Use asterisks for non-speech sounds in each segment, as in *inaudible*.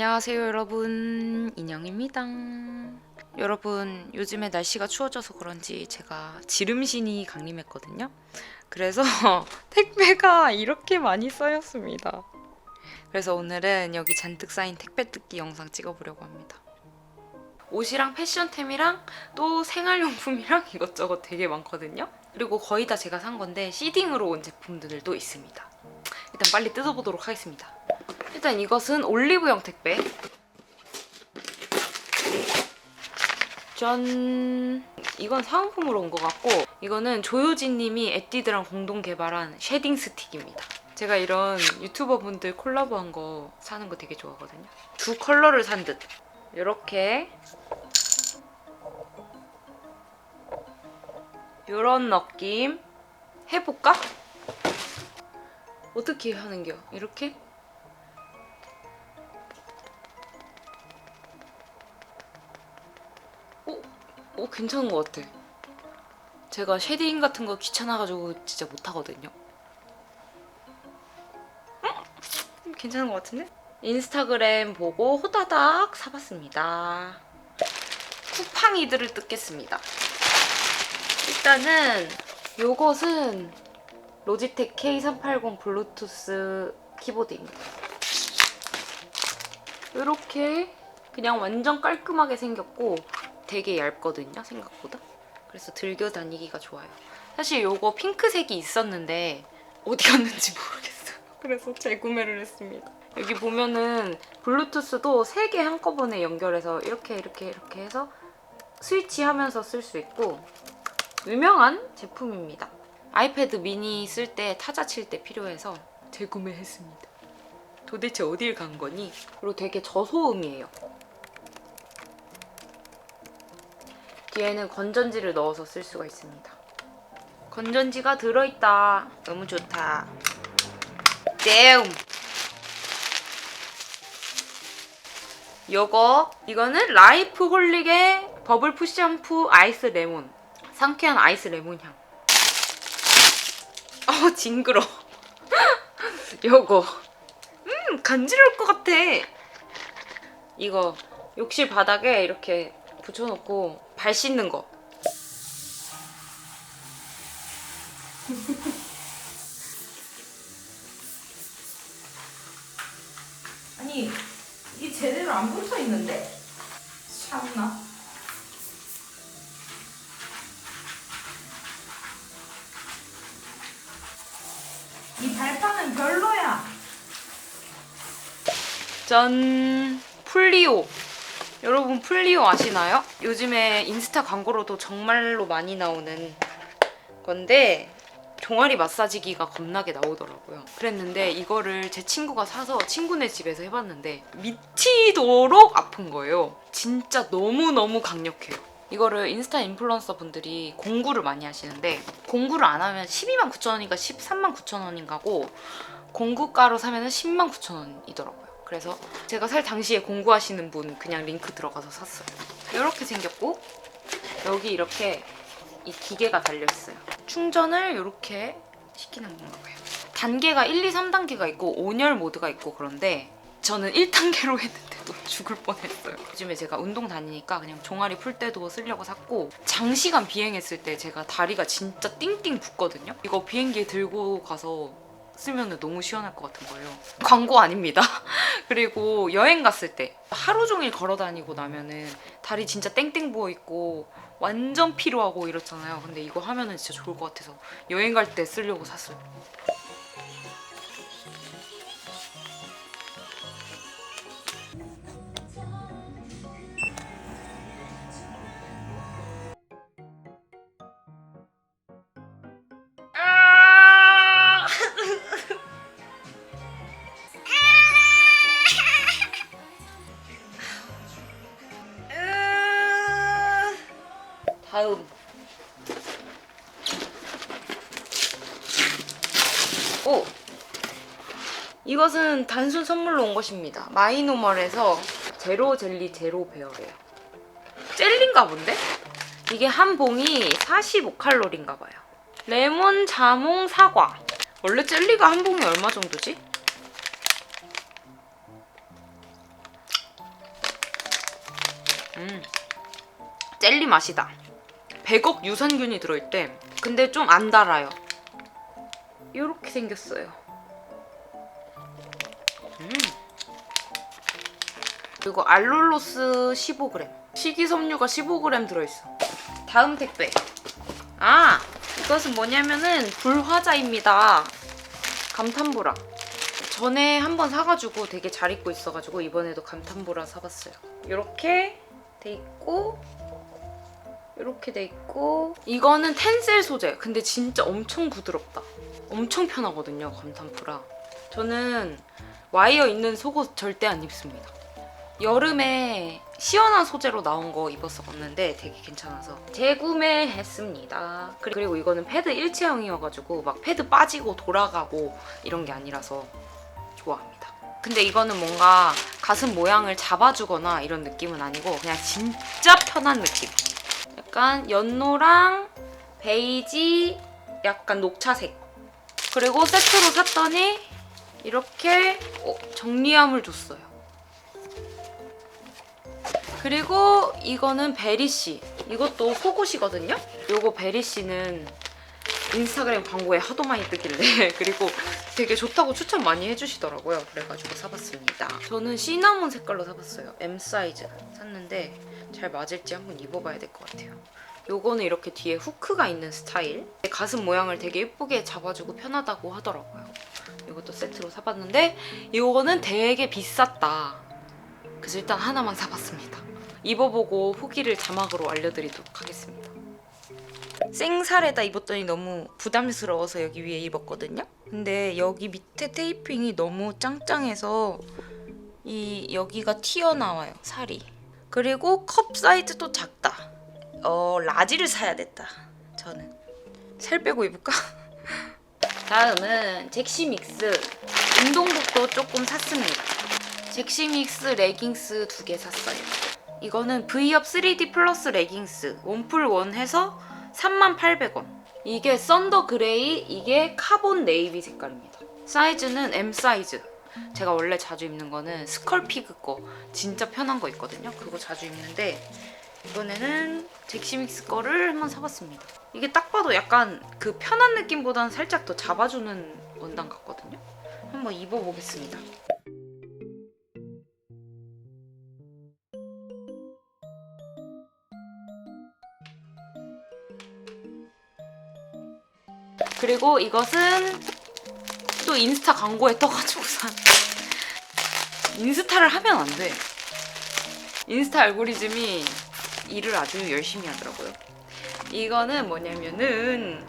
안녕하세요 여러분. 인형입니다. 여러분 요즘에 날씨가 추워져서 그런지 제가 지름신이 강림했거든요. 그래서 *laughs* 택배가 이렇게 많이 쌓였습니다. 그래서 오늘은 여기 잔뜩 쌓인 택배 뜯기 영상 찍어보려고 합니다. 옷이랑 패션템이랑 또 생활용품이랑 *laughs* 이것저것 되게 많거든요. 그리고 거의 다 제가 산 건데 시딩으로 온 제품들도 있습니다. 일단 빨리 뜯어보도록 하겠습니다 일단 이것은 올리브영 택배. 짠. 이건 사은품으로 온 것 같고 이거는 조효진님이 에뛰드랑 공동 개발한 쉐딩 스틱입니다. 제가 이런 유튜버 분들 콜라보한 거 사는 거 되게 좋아하거든요. 두 컬러를 산 듯. 이렇게 이런 느낌 해볼까? 어떻게 하는겨? 이렇게? 오 괜찮은 것 같아. 제가 쉐딩 같은 거 귀찮아가지고 진짜 못하거든요. 음, 괜찮은 것 같은데? 인스타그램 보고 호다닥 사봤습니다. 쿠팡이들을 뜯겠습니다. 일단은 요것은 로지텍 K380 블루투스 키보드입니다. 이렇게 그냥 완전 깔끔하게 생겼고 되게 얇거든요 생각보다. 그래서 들고 다니기가 좋아요. 사실 요거 핑크색이 있었는데 어디 갔는지 모르겠어요. *laughs* 그래서 재구매를 했습니다. 여기 보면은 블루투스도 3개 한꺼번에 연결해서 이렇게 이렇게 이렇게 해서 스위치 하면서 쓸 수 있고 유명한 제품입니다. 아이패드 미니 쓸 때 타자 칠 때 필요해서 재구매했습니다. 도대체 어딜 간 거니? 그리고 되게 저소음이에요 뒤에는 건전지를 넣어서 쓸 수가 있습니다. 건전지가 들어있다. 너무 좋다. 땜! 요거 이거는 라이프 홀릭의 버블 푸시 샴푸 아이스 레몬 상쾌한 아이스 레몬 향. 어 징그러. *laughs* 요거 음 간지러울 것 같아. 이거 욕실 바닥에 이렇게 붙여놓고 발 씻는 거. *laughs* 아니 이게 제대로 안 붙어 있는데? 참나. 이 발판은 별로야. 짠 풀리오. 여러분 플리오 아시나요? 요즘에 인스타 광고로도 정말로 많이 나오는 건데 종아리 마사지기가 겁나게 나오더라고요. 그랬는데 이거를 제 친구가 사서 친구네 집에서 해봤는데 미치도록 아픈 거예요. 진짜 너무너무 강력해요. 이거를 인스타 인플루언서 분들이 공구를 많이 하시는데 공구를 안 하면 12만 9천 원인가 13만 9천 원인가고 공구가로 사면 10만 9천 원이더라고요. 그래서 제가 살 당시에 공구하시는 분 그냥 링크 들어가서 샀어요. 이렇게 생겼고 여기 이렇게 이 기계가 달려있어요. 충전을 이렇게 시키는 건가 봐요. 단계가 1, 2, 3단계가 있고 온열 모드가 있고 그런데 저는 1단계로 했는데도 *laughs* 죽을 뻔했어요. 요즘에 제가 운동 다니니까 그냥 종아리 풀 때도 쓰려고 샀고 장시간 비행했을 때 제가 다리가 진짜 띵띵 붓거든요. 이거 비행기에 들고 가서 쓰면 너무 시원할 것 같은 거예요. 광고 아닙니다. *laughs* 그리고 여행 갔을 때 하루 종일 걸어 다니고 나면은 다리 진짜 땡땡 부어 있고 완전 피로하고 이렇잖아요. 근데 이거 하면은 진짜 좋을 것 같아서 여행 갈 때 쓰려고 샀어요. 이것은 단순 선물로 온 것입니다 마이노멀에서 제로 젤리 제로 베어래요 젤리인가 본데? 이게 한 봉이 45칼로리인가 봐요 레몬 자몽 사과 원래 젤리가 한 봉이 얼마 정도지? 음, 젤리 맛이다. 100억 유산균이 들어있대. 근데 좀 안 달아요. 이렇게 생겼어요. 음. 그리고 알룰로스 15g. 식이섬유가 15g 들어있어. 다음 택배. 아, 이것은 뭐냐면은 불화자입니다. 감탄보라. 전에 한번 사가지고 되게 잘 입고 있어가지고 이번에도 감탄보라 사봤어요. 이렇게 돼 있고 이렇게 돼 있고 이거는 텐셀 소재. 근데 진짜 엄청 부드럽다. 엄청 편하거든요, 감탄보라. 저는 와이어 있는 속옷 절대 안 입습니다. 여름에 시원한 소재로 나온 거 입었었는데 되게 괜찮아서 재구매했습니다. 그리고 이거는 패드 일체형이어가지고 막 패드 빠지고 돌아가고 이런 게 아니라서 좋아합니다. 근데 이거는 뭔가 가슴 모양을 잡아주거나 이런 느낌은 아니고 그냥 진짜 편한 느낌. 약간 연노랑 베이지, 약간 녹차색. 그리고 세트로 샀더니 이렇게 어, 정리함을 줬어요. 그리고 이거는 베리씨. 이것도 속옷이거든요? 요거 베리씨는 인스타그램 광고에 하도 많이 뜨길래 *laughs* 그리고 되게 좋다고 추천 많이 해주시더라고요. 그래가지고 사봤습니다. 저는 시나몬 색깔로 사봤어요. M 사이즈 샀는데 잘 맞을지 한번 입어봐야 될 것 같아요. 요거는 이렇게 뒤에 후크가 있는 스타일. 가슴 모양을 되게 예쁘게 잡아주고 편하다고 하더라고요. 이것도 세트로 사봤는데 이거는 되게 비쌌다. 그래서 일단 하나만 사봤습니다. 입어보고 후기를 자막으로 알려드리도록 하겠습니다. 생살에다 입었더니 너무 부담스러워서 여기 위에 입었거든요. 근데 여기 밑에 테이핑이 너무 짱짱해서 이 여기가 튀어나와요 살이. 그리고 컵 사이즈도 작다. 어 라지를 사야 됐다. 저는 살 빼고 입을까? *laughs* 다음은 잭시믹스 운동복도 조금 샀습니다. 잭시믹스 레깅스 두 개 샀어요. 이거는 V업 3D 플러스 레깅스 원풀 원 해서 38,800원. 이게 썬더 그레이, 이게 카본 네이비 색깔입니다. 사이즈는 M 사이즈. 제가 원래 자주 입는 거는 스컬피그 거 진짜 편한 거 있거든요. 그거 자주 입는데 이번에는 잭시믹스 거를 한번 사봤습니다. 이게 딱 봐도 약간 그 편한 느낌보다는 살짝 더 잡아주는 원단 같거든요. 한번 입어보겠습니다. 그리고 이것은 또 인스타 광고에 떠가지고 산 인스타를 하면 안 돼. 인스타 알고리즘이 일을 아주 열심히 하더라고요. 이거는 뭐냐면은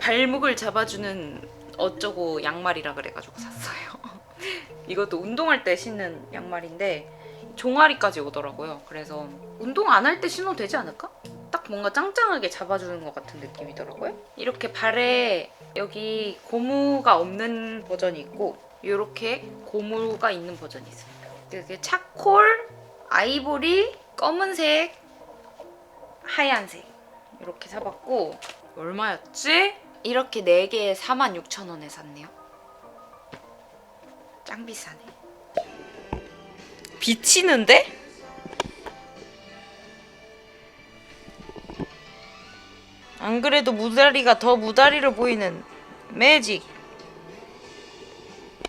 발목을 잡아주는 어쩌고 양말이라 그래가지고 샀어요. *laughs* 이것도 운동할 때 신는 양말인데 종아리까지 오더라고요. 그래서 운동 안 할 때 신어도 되지 않을까? 딱 뭔가 짱짱하게 잡아주는 것 같은 느낌이더라고요. 이렇게 발에 여기 고무가 없는 버전이 있고 이렇게 고무가 있는 버전이 있습니다. 이렇게 차콜, 아이보리, 검은색, 하얀색 이렇게 사봤고 얼마였지? 이렇게 4개에 46,000원에 샀네요. 짱 비싸네. 비치는데? 안 그래도 무다리가 더 무다리로 보이는 매직.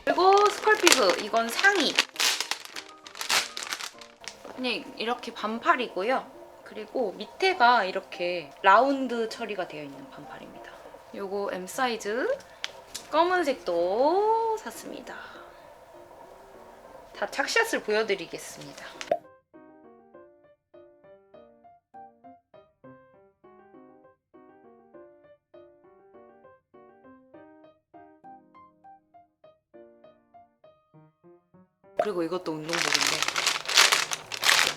그리고 스컬피그 이건 상의. 그냥 이렇게 반팔이고요. 그리고 밑에가 이렇게 라운드 처리가 되어 있는 반팔입니다. 요거 M 사이즈 검은색도 샀습니다. 다 착샷을 보여드리겠습니다. 그리고 이것도 운동복인데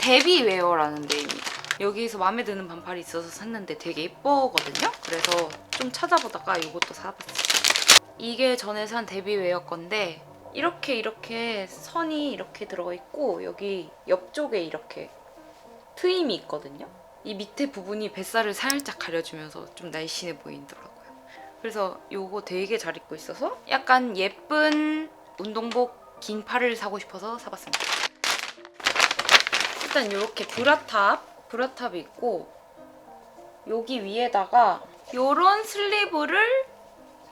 데비웨어라는 데입니다. 여기서 마음에 드는 반팔이 있어서 샀는데 되게 예쁘거든요. 그래서 좀 찾아보다가 이것도 사봤어요. 이게 전에 산 데비웨어 건데 이렇게 이렇게 선이 이렇게 들어가 있고 여기 옆쪽에 이렇게 트임이 있거든요. 이 밑에 부분이 뱃살을 살짝 가려주면서 좀 날씬해 보이더라고요. 그래서 이거 되게 잘 입고 있어서 약간 예쁜 운동복 긴 팔을 사고 싶어서 사봤습니다. 일단 이렇게 브라탑, 브라탑이 있고 여기 위에다가 요런 슬리브를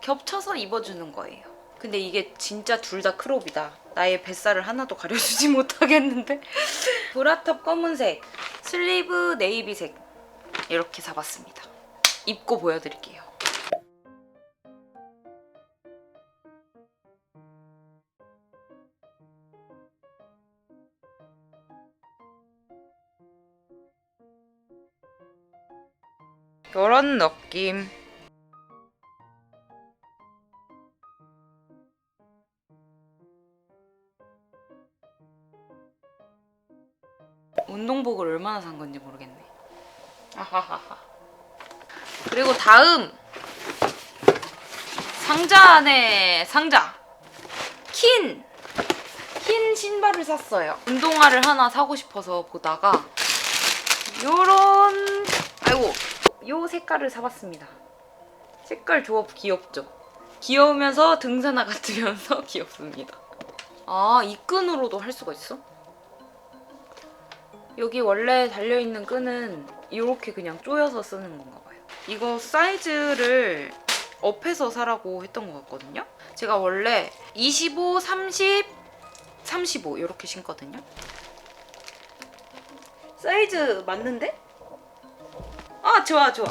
겹쳐서 입어주는 거예요. 근데 이게 진짜 둘 다 크롭이다. 나의 뱃살을 하나도 가려주지 *laughs* 못하겠는데. 브라탑 검은색, 슬리브 네이비색 이렇게 사봤습니다. 입고 보여드릴게요. 이런 느낌. 운동복을 얼마나 산 건지 모르겠네. 아하하하. 그리고 다음 상자 안에 상자 킨! 흰 신발을 샀어요. 운동화를 하나 사고 싶어서 보다가 요런 아이고 요 색깔을 사봤습니다. 색깔 조합 귀엽죠? 귀여우면서 등산화 같으면서 *laughs* 귀엽습니다. 아, 이 끈으로도 할 수가 있어? 여기 원래 달려있는 끈은 이렇게 그냥 조여서 쓰는 건가 봐요. 이거 사이즈를 업해서 사라고 했던 것 같거든요. 제가 원래 25, 30, 35 이렇게 신거든요. 사이즈 맞는데? 아 좋아 좋아.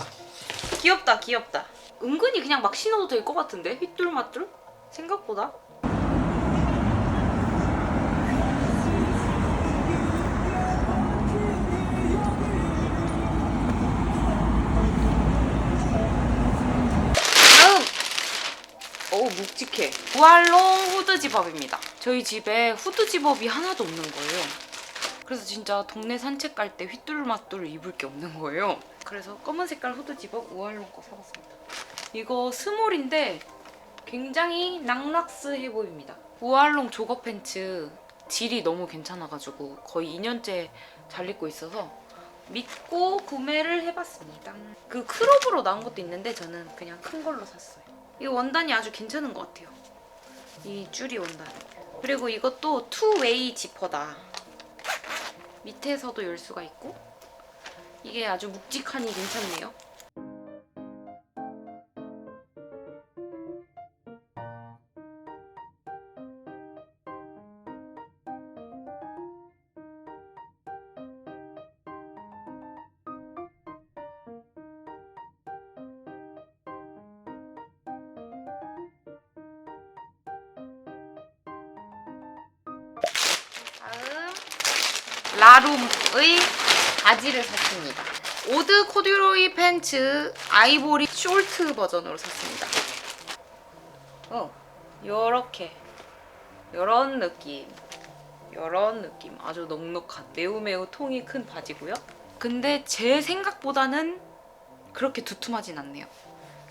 귀엽다 귀엽다. 은근히 그냥 막 신어도 될 것 같은데? 휘뚤마뚤? 생각보다. 묵직해. 부활롱 후드 집업입니다. 저희 집에 후드 집업이 하나도 없는 거예요. 그래서 진짜 동네 산책 갈 때 휘뚤마뚤 입을 게 없는 거예요. 그래서 검은 색깔 후드 집업 우알롱 거 사봤습니다. 이거 스몰인데 굉장히 낙락스해 보입니다. 우알롱 조거 팬츠 질이 너무 괜찮아가지고 거의 2년째 잘 입고 있어서 믿고 구매를 해봤습니다. 그 크롭으로 나온 것도 있는데 저는 그냥 큰 걸로 샀어요. 이 원단이 아주 괜찮은 것 같아요. 이 줄이 원단. 그리고 이것도 투웨이 지퍼다. 밑에서도 열 수가 있고 이게 아주 묵직하니 괜찮네요. 라룸의 바지를 샀습니다. 오드 코듀로이 팬츠 아이보리 숄트 버전으로 샀습니다. 어, 요렇게 요런 느낌 요런 느낌 아주 넉넉한 매우 매우 통이 큰 바지고요. 근데 제 생각보다는 그렇게 두툼하진 않네요.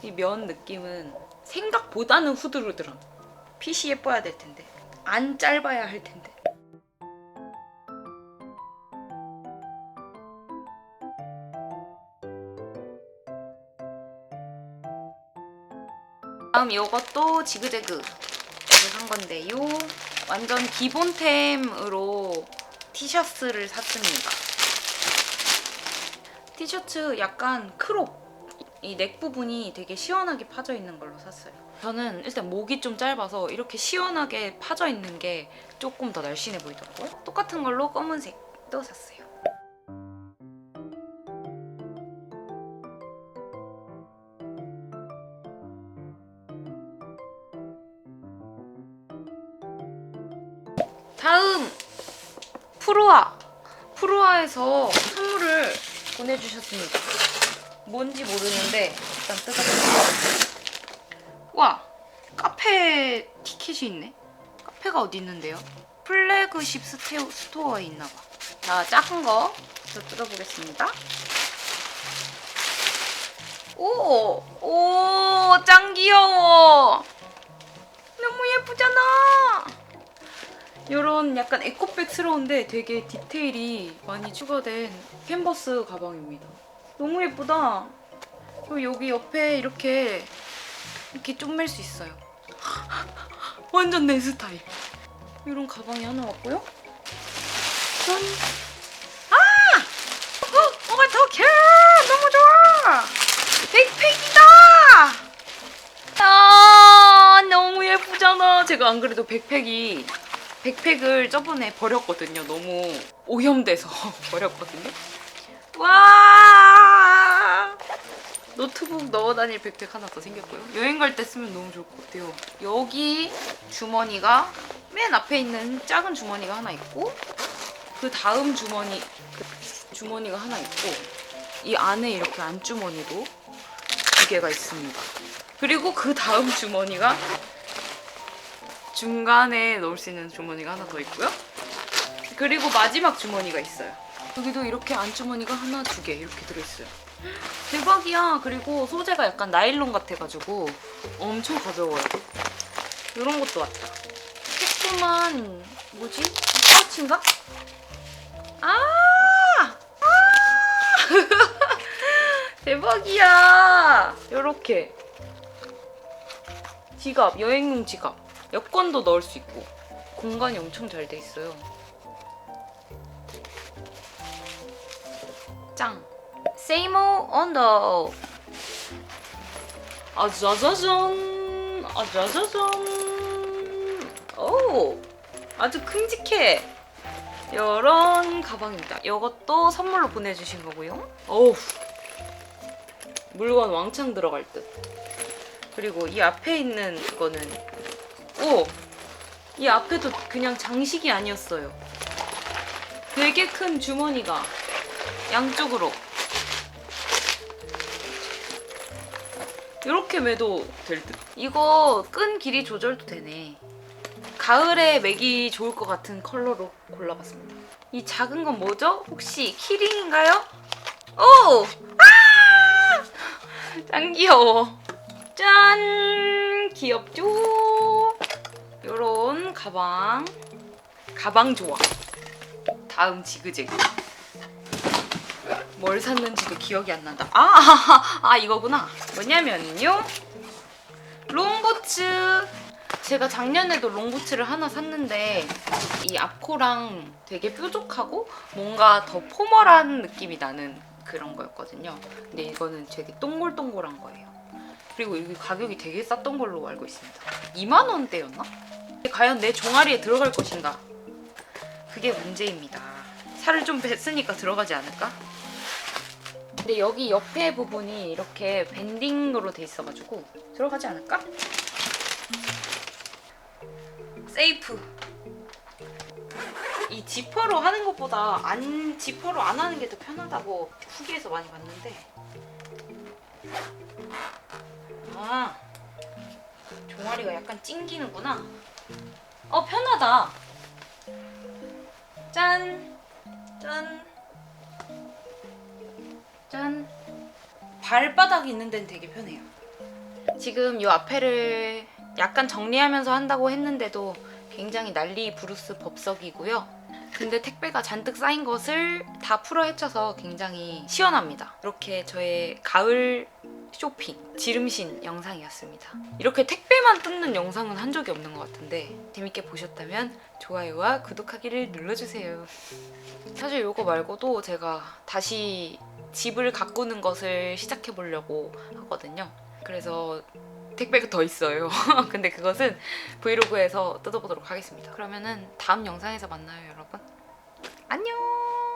이 면 느낌은 생각보다는 후드르드한 핏이 예뻐야 될 텐데 안 짧아야 할 텐데 다음 요것도 지그재그에서 산 건데 요 완전 기본템으로 티셔츠를 샀습니다. 티셔츠 약간 크롭 이 넥 부분이 되게 시원하게 파져 있는 걸로 샀어요. 저는 일단 목이 좀 짧아서 이렇게 시원하게 파져 있는 게 조금 더 날씬해 보이더라고요. 똑같은 걸로 검은색도 샀어요. 프로아에서 선물을 보내주셨습니다. 뭔지 모르는데 일단 뜯어볼게요. 와 카페 티켓이 있네. 카페가 어디 있는데요? 플래그십 스테오, 스토어에 있나봐. 자 작은 거 뜯어보겠습니다. 오, 오, 짱 귀여워. 너무 예쁘잖아. 이런 약간 에코백스러운데 되게 디테일이 많이 추가된 캔버스 가방입니다. 너무 예쁘다. 그리고 여기 옆에 이렇게 이렇게 쪼맬 수 있어요. *laughs* 완전 내 스타일. 이런 가방이 하나 왔고요. 짠! 아! 어, 오가 더 개! 너무 좋아! 백팩이다! 아, 너무 예쁘잖아. 제가 안 그래도 백팩이 백팩을 저번에 버렸거든요. 너무 오염돼서 *laughs* 버렸거든요. 와 노트북 넣어 다닐 백팩 하나 더 생겼고요. 여행 갈 때 쓰면 너무 좋을 것 같아요. 여기 주머니가 맨 앞에 있는 작은 주머니가 하나 있고 그 다음 주머니 그 주머니가 하나 있고 이 안에 이렇게 안주머니도 두 개가 있습니다. 그리고 그 다음 주머니가 중간에 넣을 수 있는 주머니가 하나 더 있고요. 그리고 마지막 주머니가 있어요. 여기도 이렇게 안주머니가 하나, 두 개 이렇게 들어있어요. 대박이야. 그리고 소재가 약간 나일론 같아가지고 엄청 가벼워요. 이런 것도 왔다. 조그만 뭐지? 파우치인가? 아! 아! *laughs* 대박이야. 요렇게 지갑, 여행용 지갑. 여권도 넣을 수 있고 공간이 엄청 잘 돼 있어요. 짱. 세이모 언더. 아자자잔. 아자자잔. 오. 아주 큼직해. 이런 가방입니다. 이것도 선물로 보내주신 거고요. 어우. 물건 왕창 들어갈 듯. 그리고 이 앞에 있는 거는 오! 이 앞에도 그냥 장식이 아니었어요. 되게 큰 주머니가 양쪽으로 이렇게 매도 될 듯. 이거 끈 길이 조절도 되네. 가을에 매기 좋을 것 같은 컬러로 골라봤습니다. 이 작은 건 뭐죠? 혹시 키링인가요? 오! 아! 짱 귀여워. 짠! 귀엽죠? 요런 가방. 가방 좋아. 다음 지그재그. 뭘 샀는지도 기억이 안 난다. 아, 아, *laughs* 아 이거구나. 뭐냐면요. 롱부츠. 제가 작년에도 롱부츠를 하나 샀는데 이 앞코랑 되게 뾰족하고 뭔가 더 포멀한 느낌이 나는 그런 거였거든요. 근데 이거는 되게 동글동글한 거예요. 그리고 여기 가격이 되게 쌌던 걸로 알고 있습니다. 2만 원대였나? 과연 내 종아리에 들어갈 것인가? 그게 문제입니다. 살을 좀 뺐으니까 들어가지 않을까? 근데 여기 옆에 부분이 이렇게 밴딩으로 돼 있어가지고 들어가지 않을까? 세이프. 이 지퍼로 하는 것보다 안 지퍼로 안 하는 게 더 편하다고 후기에서 많이 봤는데 아 종아리가 약간 찡기는구나. 어 편하다. 짠, 짠, 짠. 발바닥 있는 데는 되게 편해요. 지금 이 앞에를 약간 정리하면서 한다고 했는데도 굉장히 난리 부르스 법석이고요. 근데 택배가 잔뜩 쌓인 것을 다 풀어 헤쳐서 굉장히 시원합니다. 이렇게 저의 가을 쇼핑 지름신 영상이었습니다. 이렇게 택배만 뜯는 영상은 한 적이 없는 것 같은데 재밌게 보셨다면 좋아요와 구독하기를 눌러주세요. 사실 이거 말고도 제가 다시 집을 가꾸는 것을 시작해 보려고 하거든요. 그래서 택배가 더 있어요. *laughs* 근데 그것은 브이로그에서 뜯어보도록 하겠습니다. 그러면은 다음 영상에서 만나요, 여러분. 안녕!